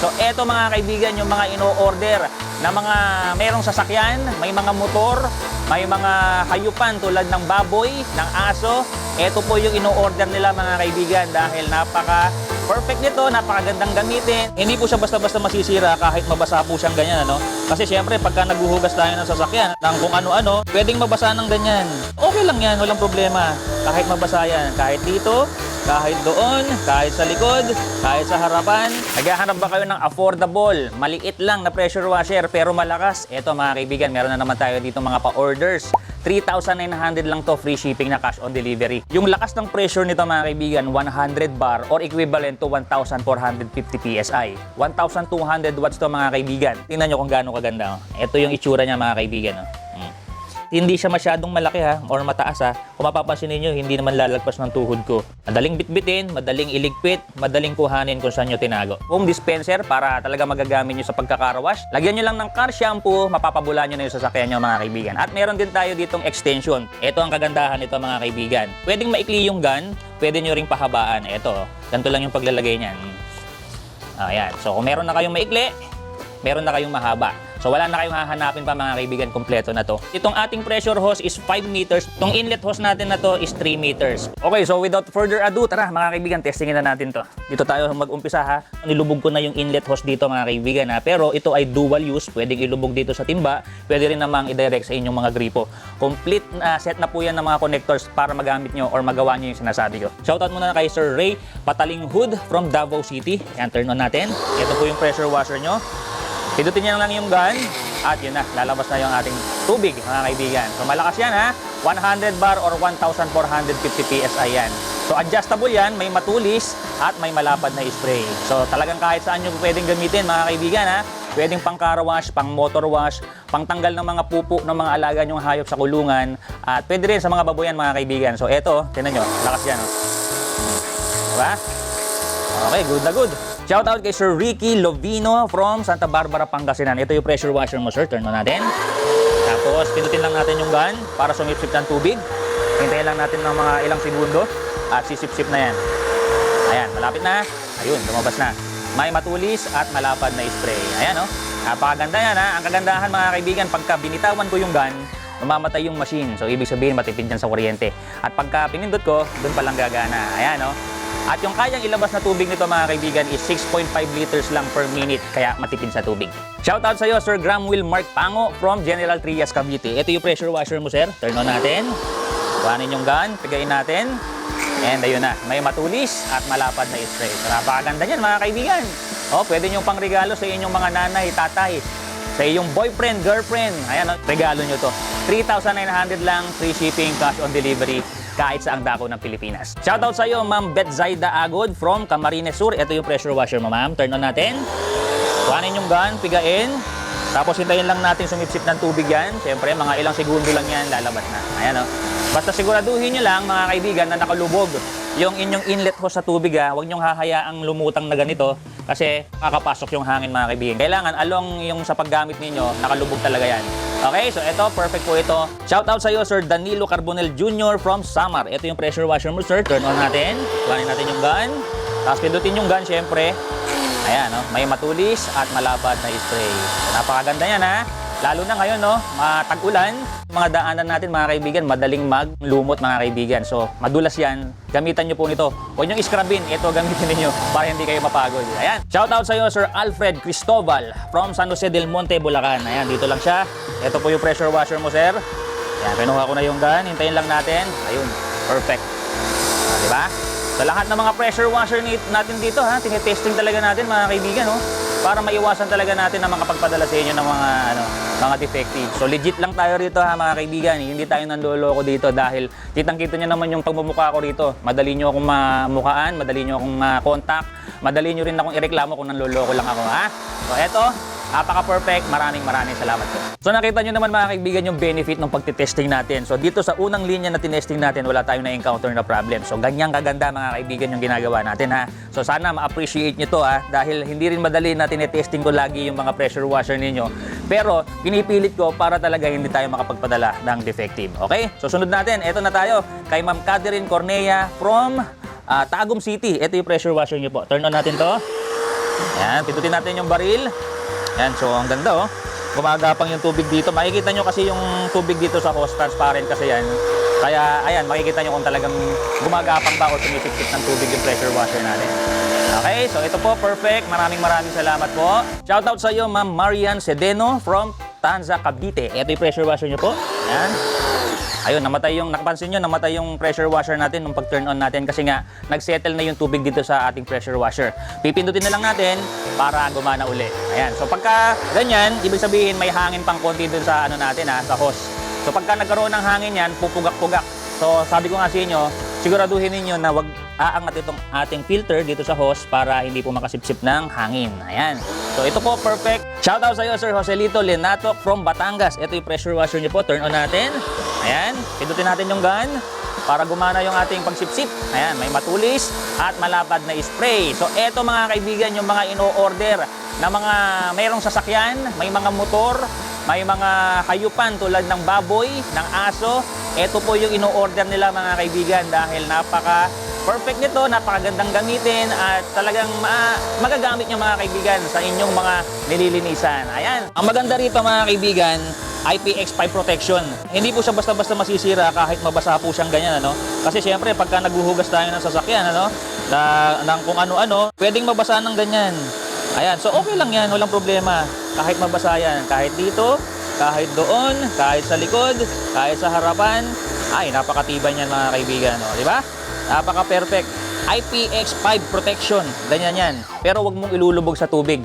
So eto mga kaibigan, yung mga ino-order na mga merong sasakyan, may mga motor, may mga hayupan tulad ng baboy, ng aso. Ito po yung ino-order nila mga kaibigan dahil napaka perfect nito, napakagandang gamitin. Hindi po siya basta-basta masisira kahit mabasa po siyang ganyan, ano? Kasi syempre, pagka naghuhugas tayo ng sasakyan, ng kung ano-ano, pwedeng mabasa ng ganyan. Okay lang yan, walang problema. Kahit mabasa yan, kahit dito, kahit doon, kahit sa likod, kahit sa harapan. Naghahanap ba kayo ng affordable, maliit lang na pressure washer pero malakas? Ito mga kaibigan, meron na naman tayo dito mga pa-orders. 3,900 lang to free shipping na cash on delivery. Yung lakas ng pressure nito mga kaibigan, 100 bar or equivalent to 1,450 PSI. 1,200 watts to mga kaibigan. Tingnan nyo kung gaano kaganda. oh. Ito yung itsura niya mga kaibigan. oh. Hindi siya masyadong malaki ha, or mataas ha. Kung mapapansin niyo hindi naman lalagpas ng tuhod ko. Madaling bitbitin, madaling iligpit, madaling kuhanin kung saan nyo tinago. Home dispenser para talaga magagamit nyo sa pagkakarawash. Lagyan nyo lang ng car shampoo, mapapabulan nyo na yung sasakyan nyo mga kaibigan. At meron din tayo ditong extension. Ito ang kagandahan nito mga kaibigan. Pwedeng maikli yung gun, pwede nyo ring pahabaan. Ito, ganito lang yung paglalagay niyan. Ayan. So kung meron na kayong maikli, meron na kayong mahaba. So wala na kayong hahanapin pa mga kaibigan, kompleto na to. Itong ating pressure hose is 5 meters. Itong inlet hose natin na to is 3 meters. Okay, so without further ado, tara mga kaibigan, testingin na natin to. Dito tayo mag-umpisa ha. Nilubog ko na yung inlet hose dito mga kaibigan ha. Pero ito ay dual use. Pwedeng ilubog dito sa timba. Pwede rin namang i-direct sa inyong mga gripo. Complete na set na po yan ng mga connectors para magamit nyo or magawa nyo yung sinasabi ko. Shoutout muna kay Sir Ray Patalinghud from Davao City. Yan, turn on natin. Ito po yung pressure washer nyo. Pindutin niya lang yung gun at yun na, lalabas na yung ating tubig mga kaibigan. So malakas yan ha, 100 bar or 1,450 PSI yan. So adjustable yan, may matulis at may malapad na spray. So talagang kahit saan nyo pwedeng gamitin mga kaibigan ha. Pwedeng pang car wash, pang motor wash, pang tanggal ng mga pupo ng mga alaga nyong hayop sa kulungan at pwede rin sa mga baboyan mga kaibigan. So eto, tinan nyo, lakas yan. Oh. Diba? Okay, good na good. Shout out kay Sir Ricky Lovino from Santa Barbara, Pangasinan. Ito yung pressure washer mo, sir. Turn on natin. Tapos, pinutin lang natin yung gun para sumipsip ng tubig. Hintayin lang natin ng mga ilang segundo at sisip-sip na yan. Ayan, malapit na. Ayun, lumabas na. May matulis at malapad na spray. Ayan, oh. Napakaganda yan, ha. Ang kagandahan, mga kaibigan, pagka binitawan ko yung gun, mamamatay yung machine. So, ibig sabihin, matipid yan sa kuryente. At pagka pinindot ko, doon palang gagana. Ayan, oh. At yung kayang ilabas na tubig nito mga kaibigan is 6.5 liters lang per minute kaya matipid sa tubig. Shoutout sa iyo Sir Gramwill Mark Pango from General Trias Cavite. Ito yung pressure washer mo sir. Turn on natin. Kuhanin yung gun, pigayin natin. And ayun na, may matulis at malapad na spray. Napakaganda niyan mga kaibigan. Oh, pwede nyo pang regalo sa inyong mga nanay, tatay, sa iyong boyfriend, girlfriend. Ayan, oh, regalo nyo to. 3,900 lang, free shipping, cash on delivery kahit sa ang dako ng Pilipinas. Shoutout sa iyo, Ma'am Betzaida Agod from Camarines Sur. Ito yung pressure washer mo, ma'am. Turn on natin. Kuhanin yung gun, pigain. Tapos hintayin lang natin sumipsip ng tubig yan. Siyempre, mga ilang segundo lang yan, lalabas na. Ayan o. Basta siguraduhin nyo lang, mga kaibigan, na nakalubog yung inyong inlet hose sa tubig ha. Huwag nyong hahayaang lumutang na ganito kasi makakapasok yung hangin mga kaibigan. Kailangan along yung sa paggamit ninyo, nakalubog talaga yan. Okay, so ito, perfect po ito. Shout out sa iyo, Sir Danilo Carbonel Jr. from Samar. Ito yung pressure washer mo, sir. Turn on natin. Kuhanin natin yung gun. Tapos pindutin yung gun, syempre. Ayan, no? may matulis at malapad na spray. Napakaganda yan, ha? Lalo na ngayon, no? Matag-ulan. Mga daanan natin, mga kaibigan, madaling maglumot, mga kaibigan. So, madulas yan. Gamitan nyo po nito. Huwag nyo iskrabin. Ito, gamitin ninyo para hindi kayo mapagod. Ayan. Shout out sa iyo, Sir Alfred Cristobal from San Jose del Monte, Bulacan. Ayan, dito lang siya. Ito po yung pressure washer mo, sir. Ayan, pinuha ko na yung gun. Hintayin lang natin. Ayun, perfect. Ah, di ba? Sa lahat ng mga pressure washer natin dito, ha, tinitesting talaga natin mga kaibigan, no? Para maiwasan talaga natin na makapagpadala sa inyo ng mga ano, mga defective. So legit lang tayo rito ha mga kaibigan. Hindi tayo nanloloko dito dahil kitang-kita niyo naman yung pagmumukha ko rito. Madali niyo akong mamukaan, madali niyo akong ma-contact, madali niyo rin akong ireklamo kung nanloloko lang ako ha. So eto, Napaka-perfect. Maraming maraming salamat po. So nakita nyo naman mga kaibigan yung benefit ng pagtitesting natin. So dito sa unang linya na tinesting natin, wala tayong na-encounter na problem. So ganyan kaganda mga kaibigan yung ginagawa natin ha. So sana ma-appreciate nyo to ha. Dahil hindi rin madali na tinetesting ko lagi yung mga pressure washer ninyo. Pero pinipilit ko para talaga hindi tayo makapagpadala ng defective. Okay? So sunod natin, eto na tayo kay Ma'am Catherine Cornea from ah, Tagum City. Ito yung pressure washer nyo po. Turn on natin to. Ayan, pindutin natin yung baril. Ayan, so ang ganda oh. Gumagapang yung tubig dito. Makikita nyo kasi yung tubig dito sa hose, transparent kasi yan. Kaya, ayan, makikita nyo kung talagang gumagapang ba o sumisipsip ng tubig yung pressure washer natin. Okay, so ito po, perfect. Maraming maraming salamat po. Shoutout sa iyo, Ma'am Marian Sedeno from Tanza, Cavite. Ito yung pressure washer nyo po. Ayan. Ayun, namatay yung, nakapansin nyo, namatay yung pressure washer natin nung pag-turn on natin kasi nga, nag-settle na yung tubig dito sa ating pressure washer. Pipindutin na lang natin para gumana uli. Ayan, so pagka ganyan, ibig sabihin may hangin pang konti dun sa ano natin ha, sa hose. So pagka nagkaroon ng hangin yan, pupugak-pugak. So sabi ko nga sa inyo, siguraduhin ninyo na wag aangat itong ating filter dito sa hose para hindi po makasipsip ng hangin. Ayan. So ito po, perfect. Shoutout sa iyo, Sir Joselito Lenato from Batangas. Ito yung pressure washer niyo po. Turn on natin. Ayan. Pindutin natin yung gun para gumana yung ating pagsipsip. Ayan, may matulis at malapad na spray. So eto mga kaibigan, yung mga ino-order na mga mayroong sasakyan, may mga motor, may mga hayupan tulad ng baboy, ng aso. Ito po yung ino-order nila mga kaibigan dahil napaka perfect nito, napakagandang gamitin at talagang ma- magagamit nyo mga kaibigan sa inyong mga nililinisan. Ayan. Ang maganda rito mga kaibigan, IPX5 protection. Hindi po siya basta-basta masisira kahit mabasa po siyang ganyan ano. Kasi siyempre pagka naghuhugas tayo ng sasakyan ano, na ng kung ano-ano, pwedeng mabasa ng ganyan. Ayan, so okay lang yan, walang problema. Kahit mabasa yan, kahit dito, kahit doon, kahit sa likod, kahit sa harapan, ay napakatibay niyan mga kaibigan, no? di ba? Napaka-perfect. IPX5 protection, ganyan yan. Pero wag mong ilulubog sa tubig.